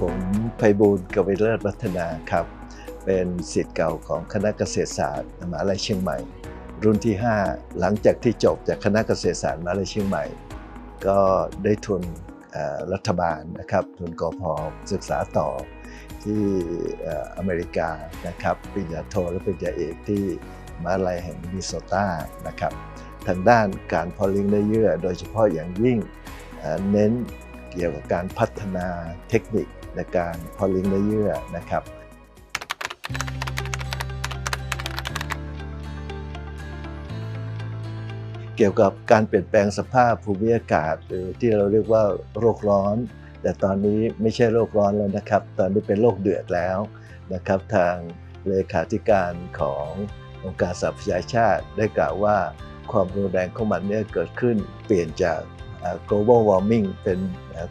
ผมไพบูลกวีเลิศวัฒนาครับ เป็นศิษย์เก่าของคณะเกษตรศาสตร์มหาลัยเชียงใหม่ รุ่นที่ 5 หลังจากที่จบจากคณะเกษตรศาสตร์มหาลัยเชียงใหม่ ก็ได้ทุนรัฐบาลนะครับทุนกอพอศึกษาต่อที่อเมริกานะครับปริญญาโทและปริญญาเอกที่มหาลัยแห่งมินนิโซตานะครับทางด้านการพอลี้ยงเนื้อเยื่อ โดยเฉพาะอย่างยิ่งเน้นเกี่ยวกับการพัฒนาเทคนิค ในการพอลี้ยงเนื้อเยื่อนะครับเกี่ยวกับการเปลี่ยนแปลงสภาพภูมิอากาศหรือที่เราเรียกว่าโรคร้อน แต่ตอนนี้ไม่ใช่โรคร้อนแล้วนะครับ ตอนนี้เป็นโรคเดือดแล้วนะครับ ทางเลขาธิการขององค์การสหประชาชาติ ได้กล่าวว่าความรุนแรงของมันเนี่ยเกิดขึ้นเปลี่ยนจาก global warming เป็น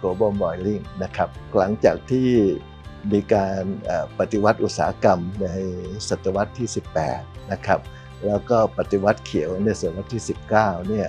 global boiling นะครับ หลังจากที่มีการปฏิวัติอุตสาหกรรมในศตวรรษที่ 18 นะครับ แล้วก็ปฏิวัติเขียวในศตวรรษที่ 19 เนี่ย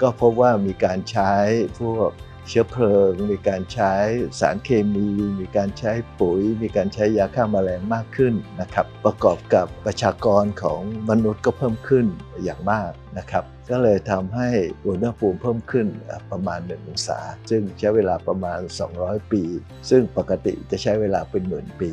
ก็พบว่ามีการใช้พวก เชื้อเพลิง มีการใช้สารเคมี มีการใช้ปุ๋ย มีการใช้ยาฆ่าแมลงมากขึ้นนะครับประกอบกับประชากรของมนุษย์ก็เพิ่มขึ้นอย่างมากนะครับก็เลยทำให้อุณหภูมิเพิ่มขึ้นประมาณ 1 องศา ซึ่งใช้เวลาประมาณ 200 ปี ซึ่งปกติจะใช้เวลาเป็นหมื่นปี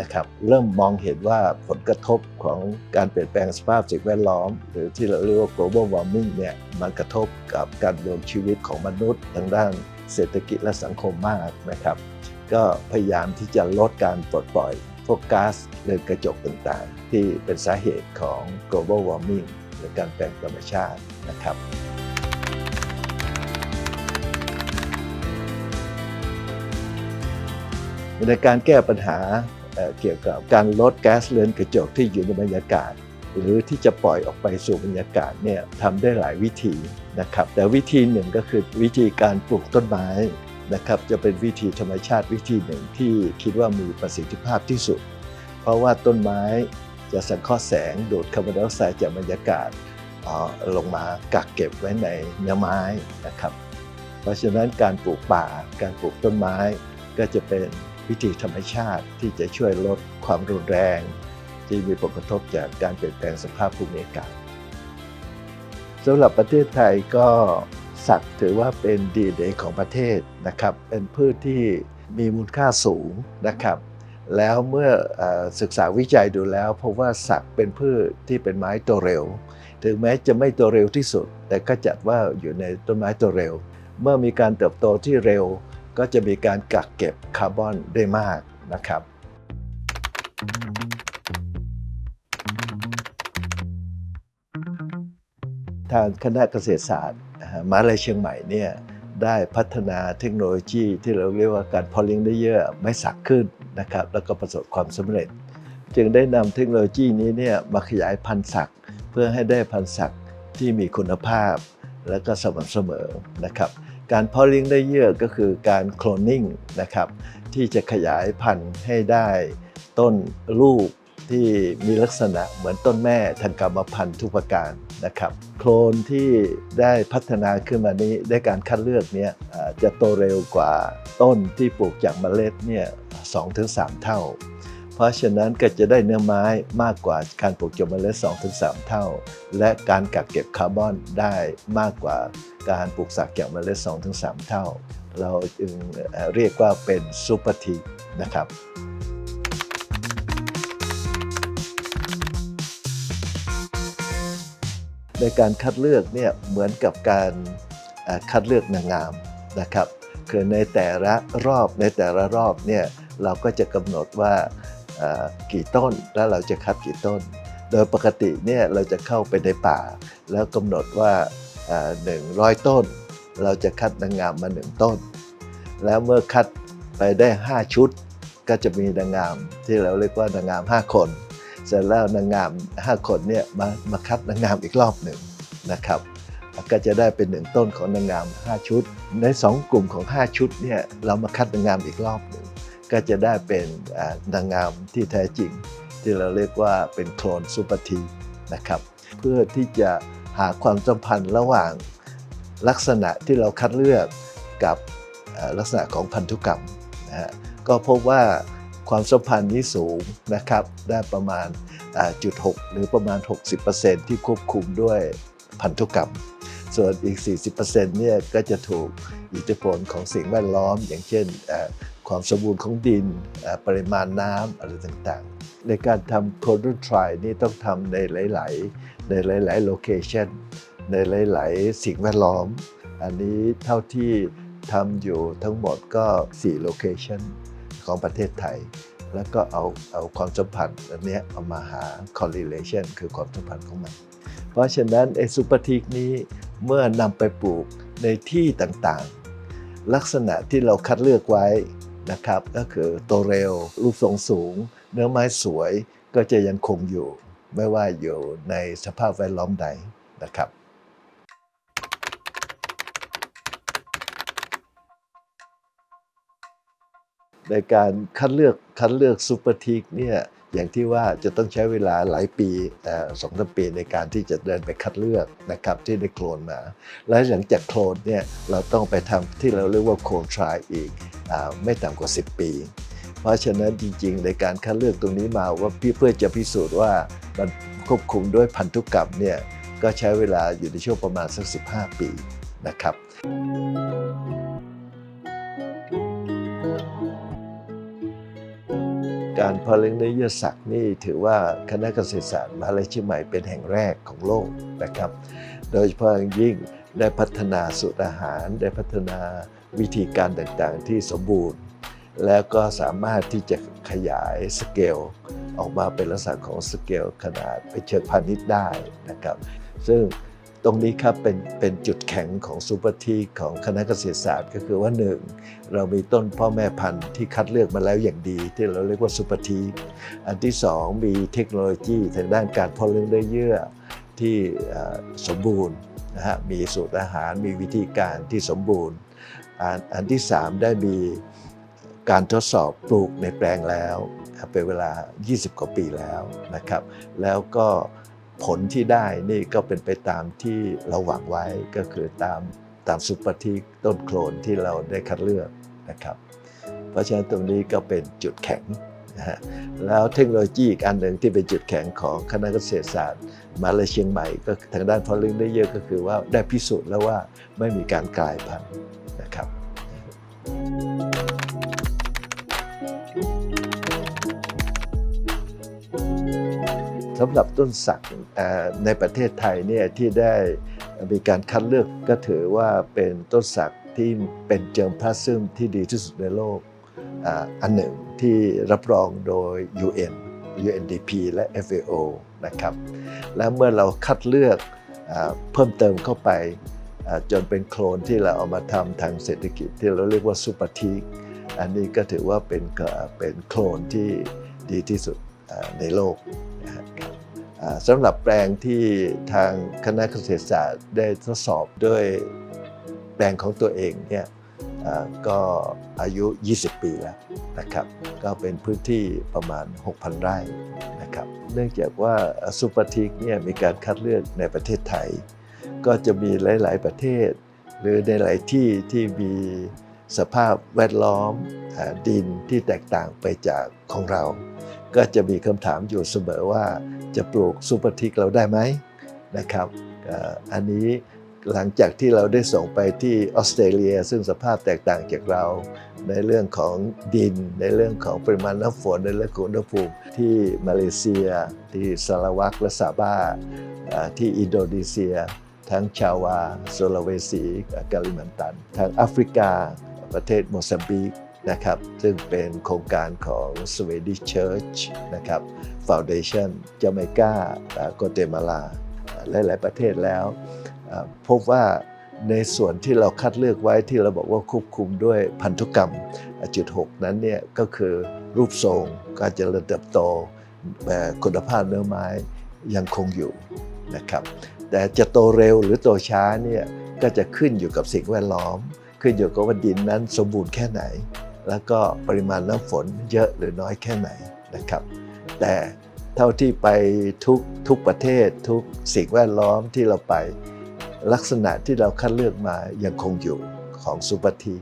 นะครับเริ่มมองเห็นว่าผลกระทบของการเปลี่ยนแปลงสภาพสิ่งแวดล้อม หรือที่เราเรียกว่า global warming เนี่ยมันกระทบกับการดำรงชีวิตของมนุษย์ทางด้านเศรษฐกิจและสังคมมากนะครับ ก็พยายามที่จะลดการปลดปล่อยพวกก๊าซเรือนกระจกต่างๆ ที่เป็นสาเหตุของ global warming หรือการแปลงธรรมชาตินะครับในการแก้ปัญหา เกี่ยวกับการลดแก๊สเรือนกระจกที่อยู่ในบรรยากาศ หรือที่จะปล่อยออกไปสู่บรรยากาศเนี่ยทำได้หลายวิธีนะครับ แต่วิธีหนึ่งก็คือวิธีการปลูกต้นไม้นะครับจะเป็นวิธีธรรมชาติวิธีหนึ่งที่คิดว่ามีประสิทธิภาพที่สุด เพราะว่าต้นไม้จะสังเคราะห์แสงดูดคาร์บอนไดออกไซด์จากบรรยากาศออลงมากักเก็บไว้ในเนื้อไม้นะครับ เพราะฉะนั้นการปลูกป่าการปลูกต้นไม้ก็จะเป็น วิธีธรรมชาติที่จะช่วยลดความรุนแรง ที่มีผลกระทบจากการเปลี่ยนแปลงสภาพภูมิอากาศสำหรับประเทศไทยก็สัตว์ถือว่าเป็นดีเดของประเทศนะครับ เป็นพืชที่มีมูลค่าสูงนะครับ แล้วเมื่อศึกษาวิจัยดูแล้วพบว่าสักเป็นพืชที่เป็นไม้โตเร็ว ถึงแม้จะไม่โตเร็วที่สุด แต่ก็จัดว่าอยู่ในต้นไม้โตเร็ว เมื่อมีการเติบโตที่เร็ว ก็จะมีการกักเก็บคาร์บอนได้มากนะครับ ทางคณะเกษตรศาสตร์มหาลัยเชียงใหม่เนี่ยได้พัฒนาเทคโนโลยีที่เราเรียกว่าการพอลี้ยงเนื้เยื่อไม้สักขึ้นนะครับ แล้วก็ประสบความสำเร็จ จึงได้นำเทคโนโลยีนี้เนี่ยมาขยายพันธุ์สักเพื่อให้ได้พันธุ์สักที่มีคุณภาพและก็สม่ำเสมอนะครับ การเพาะเลี้ยงเนื้เยื่อก็คือการโคลนนิ่งนะครับที่จะขยายพันธุ์ให้ได้ต้นลูกที่มีลักษณะเหมือนต้นแม่ทางกรรมพันธุ์ทุกประการนะครับ โคลนที่ได้พัฒนาขึ้นมานี้ได้การคัดเลือกเนี่ยจะโตเร็วกว่าต้นที่ปลูกจากเมล็ดเนี่ยสองถึงสามเท่า เพราะฉะนั้นก็จะได้เนื้อไม้มากกว่าการปลูกจากเมล็ด2-3 เท่า และการกักเก็บคาร์บอนได้มากกว่าการปลูกสักจากเมล็ด2-3 เท่า เราจึงเรียกว่าเป็นซูเปอร์ทีนะครับในการคัดเลือกเนี่ยเหมือนกับการคัดเลือกนางงามนะครับ คือในแต่ละรอบในแต่ละรอบเนี่ยเราก็จะกำหนดว่า กี่ต้นแล้วเราจะคัดกี่ต้น โดยปกติเนี่ยเราจะเข้าไปในป่า แล้วกำหนดว่าหนึ่งร้อยต้น เราจะคัดนางงามมาหนึ่งต้น แล้วเมื่อคัดไปได้ 5 ชุด ก็จะมีนางงามที่เราเรียกว่านางงาม 5 คน เสร็จแล้วนางงาม 5 คนเนี่ยมามาคัดนางงามอีกรอบหนึ่งนะครับก็จะได้เป็นหนึ่งต้นของนางงาม 5 ชุด ใน 2 กลุ่มของ 5 ชุดเนี่ยเรามาคัดนางงามอีกรอบหนึ่ง ก็จะได้เป็นนางงามที่แท้จริง ที่เราเรียกว่าเป็นโคลนซูเปอร์ทีนะครับ เพื่อที่จะหาความสัมพันธ์ระหว่างลักษณะที่เราคัดเลือกกับลักษณะของพันธุกรรมนะฮะก็พบว่าความสัมพันธ์นี้สูงนะครับ ได้ประมาณจุด6หรือประมาณ 60%ที่ควบคุมด้วยพันธุกรรม ส่วนอีก 40%เนี่ยก็จะถูกอิทธิพลของสิ่งแวดล้อม อย่างเช่น ความสมบูรณ์ของดิน ปริมาณน้ำอะไรต่างๆ ในการทำโคด r ทร y นี่ต้องทำในหลาย ๆ ในหลาย ๆ โลเคชันในหลาย ๆ สิ่งแวดล้อม อันนี้เท่าที่ทำอยู่ทั้งหมดก็ 4 โลเคชันของประเทศไทย แล้วก็เอาเอาความสัมพันธ์อันนี้เอามาหา correlation คือความสัมพันธ์ของมัน เพราะฉะนั้นไอ้ซูเปอร์ทีกนี้เมื่อนำไปปลูกในที่ต่างๆ ลักษณะที่เราคัดเลือกไว้ นะครับก็คือโตเร็วรูปทรงสูง เนื้อไม้สวยก็จะยังคงอยู่ ไม่ว่าอยู่ในสภาพแวดล้อมใดนะครับในการคัดเลือกคัดเลือกซูเปอร์ทีกเนี่ย อย่างที่ว่าจะต้องใช้เวลาหลายปีสองสามปีในการที่จะเดินไปคัดเลือกนะครับที่ได้โคลนมา และหลังจากโคลนเนี่ยเราต้องไปทำที่เราเรียกว่าโคลนทรายอีกอไม่ต่ำกว่า 10 ปี เพราะฉะนั้นจริงๆ ในการคัดเลือกตรงนี้มาว่าพี่เพื่อจะพิสูจน์ว่ามันควบคุมด้วยพันธุกรรมเนี่ยก็ใช้เวลาอยู่ในช่วงประมาณสัก 15 ปีนะครับ การเพาะเลี้ยงเนื้อเยื่อสัตว์นี่ถือว่าคณะเกษตรศาสตร์มหาวิทยาลัยเชียงใหม่เป็นแห่งแรกของโลกนะครับ โดยเฉพาะอย่างยิ่งได้พัฒนาสูตรอาหาร ได้พัฒนาวิธีการต่างๆ ที่สมบูรณ์ แล้วก็สามารถที่จะขยายสเกลออกมาเป็นลักษณะของสเกลขนาดไปเชิงพาณิชย์ได้นะครับ ซึ่ง ตรงนี้ครับเป็นเป็นจุดแข็งของซูเปอร์ทีของคณะเกษตรศาสตร์ ก็คือว่าหนึ่งเรามีต้นพ่อแม่พันธุ์ที่คัดเลือกมาแล้วอย่างดี ที่เราเรียกว่าซูเปอร์ทีอันที่สองมีเทคโนโลยีทางด้านการเพาะเลี้ยงเนื้อเยื่อที่สมบูรณ์นะฮะมีสูตรอาหารมีวิธีการที่สมบูรณ์ อันอันที่3ได้มีการทดสอบปลูกในแปลงแล้วเป็นเวลา 20 กว่าปีแล้วนะครับ แล้วก็ ผลที่ได้นี่ก็เป็นไปตามที่เราหวังไว้ก็คือตามตามซุปเปอร์ทีต้นโคลนที่เราได้คัดเลือกนะครับ เพราะฉะนั้นตรงนี้ก็เป็นจุดแข็งนะฮะแล้วเทคโนโลยีอีกอันหนึ่งที่เป็นจุดแข็งของคณะเกษตรศาสตร์มาเลเชียงใหม่ก็ทางด้านพาะเลี้ยงได้เยอะก็คือว่าได้พิสูจน์แล้วว่าไม่มีการกลายพันธุ์นะครับ สำหรับต้นสักในประเทศไทยเนี่ยที่ได้มีการคัดเลือกก็ถือว่าเป็นต้นสักที่เป็นเจิมพลาซึมที่ดีที่สุดในโลกอันหนึ่งที่รับรองโดย UN UNDP และ FAO นะครับ และเมื่อเราคัดเลือกอเพิ่มเติมเข้าไปจนเป็นโคลนที่เราเอามาทำทางเศรษฐกิจที่เราเรียกว่าซูเปอร์ทีกอันนี้ก็ถือว่าเป็นเอ่อเป็นโคลนที่ดีที่สุดในโลก สำหรับแปลงที่ทางคณะเกษตรศาสตร์ได้ทดสอบด้วยแปลงของตัวเองเนี่ยก็อายุ 20 ปีแล้วนะครับ ก็เป็นพื้นที่ประมาณ 6,000 ไร่นะครับ เนื่องจากว่าซูเปอร์ทิกเนี่ยมีการคัดเลือกในประเทศไทย ก็จะมีหลาย ๆ ประเทศ หรือในหลายที่ที่มี สภาพแวดล้อมดินที่แตกต่างไปจากของเรา ก็จะมีคำถามอยู่เสมอว่าจะปลูกซูเปอร์ทิกเราได้ไหมนะครับอันนี้หลังจากที่เราได้ส่งไปที่ออสเตรเลีย ซึ่งสภาพแตกต่างจากเรา ในเรื่องของดิน ในเรื่องของปริมาณน้ำฝนในเรื่องของอุณหภูมิที่มาเลเซีย ที่สารวักและซาบาอ่าที่อินโดนีเซีย ทั้งชาวาโซลาเวสีกาลิมันตันทางแอฟริกา ประเทศโมซัมบิกนะครับซึ่งเป็นโครงการของ Swedish Church นะครับ Foundation จาเมกาโกเตมาลาหลาย ๆ ประเทศแล้ว พบว่าในส่วนที่เราคัดเลือกไว้ที่เราบอกว่าควบคุมด้วยพันธุกรรมจุด6นั้นเนี่ยก็คือรูปทรงการเจริญเติบโตคุณภาพเนื้อไม้ยังคงอยู่นะครับแต่จะโตเร็วหรือโตช้าเนี่ยก็จะขึ้นอยู่กับสิ่งแวดล้อม ขึ้นอยู่กับว่าดินนั้นสมบูรณ์แค่ไหน แล้วก็ปริมาณน้ำฝนเยอะหรือน้อยแค่ไหนนะครับ แต่เท่าที่ไปทุกทุกประเทศทุกสิ่งแวดล้อมที่เราไป ลักษณะที่เราคัดเลือกมายังคงอยู่ของซูปฏี